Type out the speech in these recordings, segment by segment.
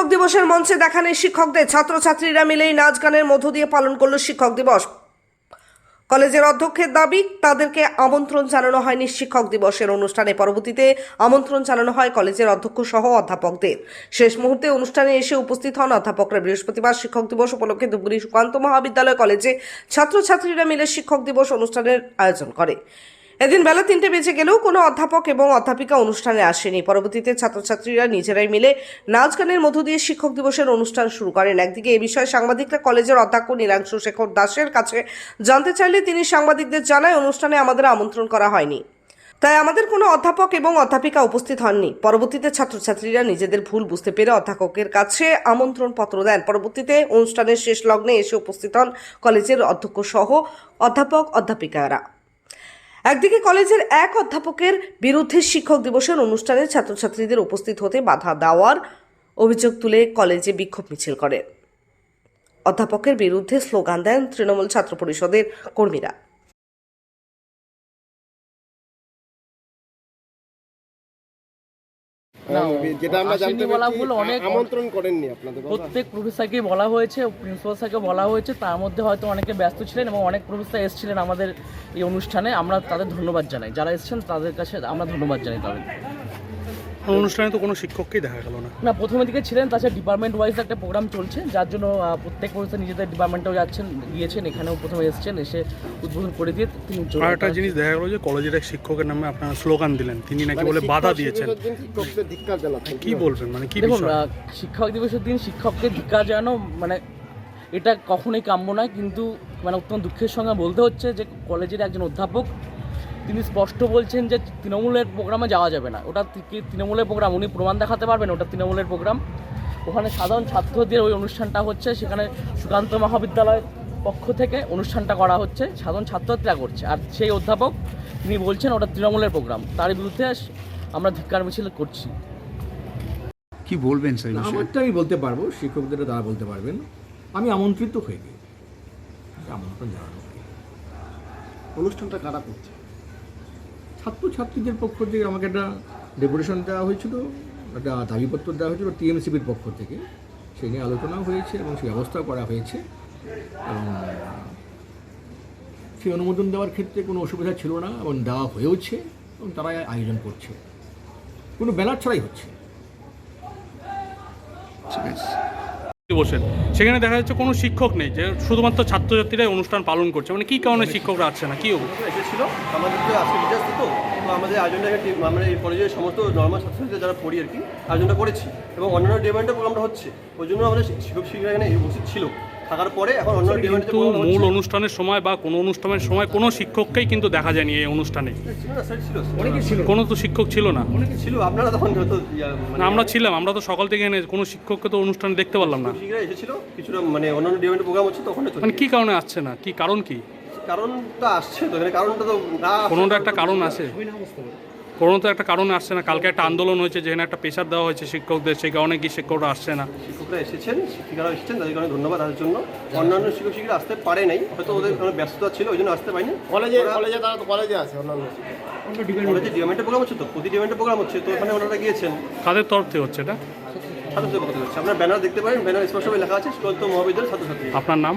শিক্ষক দিবসের মঞ্চে দেখা নেই শিক্ষকদের। ছাত্রছাত্রীরা মিলেই নাচ গানের মধ্য দিয়ে পালন করল শিক্ষক দিবস। কলেজের অধ্যক্ষের দাবি, তাদেরকে আমন্ত্রণ জানানো হয়নি শিক্ষক দিবসের অনুষ্ঠানে। পরবর্তীতে আমন্ত্রণ জানানো হয় কলেজের অধ্যক্ষ সহ অধ্যাপকদের। শেষ মুহূর্তে অনুষ্ঠানে এসে উপস্থিত হন অধ্যাপকরা। বৃহস্পতিবার শিক্ষক দিবস উপলক্ষে ধুবুরি সুকান্ত মহাবিদ্যালয় কলেজে ছাত্রছাত্রীরা মিলে শিক্ষক দিবস অনুষ্ঠানের আয়োজন করে। এদিন বেলা তিনটে বেজে গেলেও কোনো অধ্যাপক এবং অধ্যাপিকা অনুষ্ঠানে আসেনি। পরবর্তীতে ছাত্রছাত্রীরা নিজেরাই মিলে নাচ গানের মধ্য দিয়ে শিক্ষক দিবসের অনুষ্ঠান শুরু করেন। একদিকে এ বিষয়ে সাংবাদিকরা কলেজের অধ্যক্ষ নীলাংশু শেখর দাসের কাছে জানতে চাইলে তিনি সাংবাদিকদের জানায়, অনুষ্ঠানে আমাদের আমন্ত্রণ করা হয়নি। তাই আমাদের কোনো অধ্যাপক এবং অধ্যাপিকা উপস্থিত হননি। পরবর্তীতে ছাত্রছাত্রীরা নিজেদের ভুল বুঝতে পেরে অধ্যাপকের কাছে আমন্ত্রণ পত্র দেন। পরবর্তীতে অনুষ্ঠানের শেষ লগ্নে এসে উপস্থিত হন কলেজের অধ্যক্ষ সহ অধ্যাপক অধ্যাপিকারা একদিকে কলেজের এক অধ্যাপকের বিরুদ্ধে শিক্ষক দিবসের অনুষ্ঠানে ছাত্রছাত্রীদের উপস্থিত হতে বাধা দেওয়ার অভিযোগ তুলে কলেজে বিক্ষোভ মিছিল করে। অধ্যাপকের বিরুদ্ধে স্লোগান দেন তৃণমূল ছাত্র পরিষদের কর্মীরা। যেটা আমরা জানতে বলা ভুল, অনেক- আমন্ত্রণ করেননি আপনাদের প্রত্যেক প্রফেসরকে বলা হয়েছে প্রিন্সিপাল স্যারকে বলা হয়েছে তার মধ্যে হয়তো অনেকে ব্যস্ত ছিলেন এবং অনেক প্রফেসর এসেছিলেন আমাদের এই অনুষ্ঠানে। আমরা তাদের ধন্যবাদ জানাই। যারা এসেছেন তাদের কাছে আমরা ধন্যবাদ জানাই তাদের। অনুষ্ঠানে তো কোনো শিক্ষককেই দেখা গেল না। না প্রথমে দিকে ছিলেন তাছাড়া ডিপার্টমেন্ট ওয়াইজ একটা প্রোগ্রাম চলছে যার জন্য প্রত্যেক প্রফেসর নিজেদের ডিপার্টমেন্টেও যাচ্ছেন গিয়েছেন এখানেও প্রথমে এসেছেন এসে উদ্বোধন করে দিয়ে তিনি আর একটা জিনিস দেখা গেল যে কলেজের এক শিক্ষকের নামে আপনারা স্লোগান দিলেন তিনি নাকি মানে বলে বাধা দিয়েছেন। কি বলবেন মানে কি দেখুন শিক্ষক দিবসের দিন শিক্ষককে ধিক্কার জানানো মানে এটা কখনোই কাম্য নয় কিন্তু মানে অত্যন্ত দুঃখের সঙ্গে বলতে হচ্ছে যে কলেজের একজন অধ্যাপক তিনি স্পষ্ট বলছেন যে তৃণমূলের প্রোগ্রামে যাওয়া যাবে না। ওটা কি- তৃণমূলের প্রোগ্রাম উনি প্রমাণ দেখাতে পারবেন ওটা তৃণমূলের প্রোগ্রাম। ওখানে সাধারণ ছাত্রদের ওই অনুষ্ঠানটা হচ্ছে সেখানে সুকান্ত মহাবিদ্যালয়ের পক্ষ থেকে অনুষ্ঠানটা করা হচ্ছে সাধারণ ছাত্রছাত্রীরা করছে। আর সেই অধ্যাপক তিনি বলছেন ওটা তৃণমূলের প্রোগ্রাম। তার বিরুদ্ধে আমরা ধিক্কার মিছিল করছি। কি বলবেন বিষয়ে? আমারটা আমি বলতে পারব শিক্ষকদের তারা বলতে পারবেন। আমি আমন্ত্রিত হইনি আমন্ত্রণ জানানো। অনুষ্ঠানটা কারা করছে? ছাত্রছাত্রীদের পক্ষ থেকে আমাকে একটা ডেপুটেশন দেওয়া হয়েছিল, একটা দাবিপত্র দেওয়া হয়েছিল টিএমসিবির পক্ষ থেকে। সেই নিয়ে আলোচনাও হয়েছে এবং সেই ব্যবস্থাও করা হয়েছে। এবং সেই অনুমোদন দেওয়ার ক্ষেত্রে কোনো অসুবিধা ছিল না এবং দেওয়া হয়েওছে এবং তারা আয়োজন করছে। কোনো ব্যানার ছাড়াই হচ্ছে। ঠিক আছে। বসেন। সেখানে দেখা যাচ্ছে কোনো শিক্ষক নেই যে শুধুমাত্র ছাত্রছাত্রীরাই অনুষ্ঠান পালন করছে। মানে কি কারণে শিক্ষকরা আসছে না? কি হবে এসেছিল আমাদের তো আজকে তো আমাদের আয়োজনটা আমরা এই কলেজের সমস্ত নর্মাল ছাত্রীদের যারা পড়ি আর কি আয়োজনটা করেছি। এবং অন্যান্য ডিপার্টমেন্টের প্রোগ্রামটা হচ্ছে। ওই জন্য আমাদের শিক্ষক শিক্ষিকা এখানে উপস্থিত ছিল। থাকার পরে এখন ডিমান্ডের কিন্তু মূল অনুষ্ঠানের সময় বা কোনো অনুষ্ঠানের সময় কোনো শিক্ষককেই কিন্তু দেখা যায়নি এই অনুষ্ঠানে। কোনো তো শিক্ষক ছিল না। ছিল আপনারা তখন যত মানে না আমরা ছিলাম আমরা তো সকাল থেকে এনে কোনো শিক্ষককে তো অনুষ্ঠানে দেখতে পারলাম না। এসেছিল কিছুটা মানে অন্যান্য ডিমান্ডের প্রোগ্রাম হচ্ছে তখন মানে কি কারণে আসছে না? কি কারণ কি? কারণটা আসছে তো কারণটা তো না কোনোটা একটা কারণ আছে। কোনো তো একটা কারণ আসছে না। কালকে একটা আন্দোলন হয়েছে যেখানে একটা প্রেশার দেওয়া হয়েছে শিক্ষকদের সেই কারণে কি শিক্ষকরা আসছে না। শিক্ষকরা এসেছেন শিক্ষিকারা এসেছেন তাদের কারণে ধন্যবাদ তাদের জন্য। অন্যান্য শিক্ষক শিক্ষিকা আসতে পারে নাই হয়তো ওদের কোনো ব্যস্ততা ছিল ওই জন্য আসতে পারেনি। কলেজে কলেজে তারা তো কলেজে আছে অন্যান্য কলেজে ডিমান্ডের প্রোগ্রাম হচ্ছে তো? প্রতি ডিমান্ডের প্রোগ্রাম হচ্ছে তো ওখানে ওনারা গিয়েছেন। কাদের তরফ থেকে হচ্ছে এটা? ছাত্রদের কথা হচ্ছে। আপনার ব্যানার দেখতে পারেন ব্যানার স্পষ্টভাবে লেখা আছে সুকান্ত মহাবিদ্যালয়ের ছাত্রছাত্রী। আপনার নাম?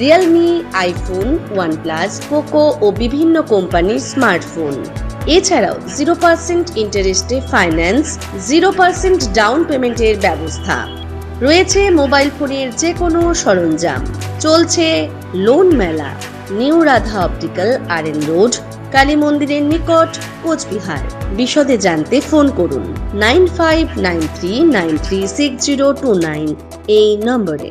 Realme iPhone OnePlus Poco ও বিভিন্ন কোম্পানির স্মার্টফোন এছাড়াও জিরো পার্সেন্ট ইন্টারেস্টে ফাইন্যান্স জিরো পার্সেন্ট ডাউন পেমেন্টের ব্যবস্থা। রয়েছে মোবাইল ফোনের যে কোনো সরঞ্জাম। চলছে লোন মেলা new Radha optical R N road Kali মন্দিরের নিকট, কোচবিহার। বিশদে জানতে ফোন করুন। Nine five nine three nine three six zero two nine এই নম্বরে।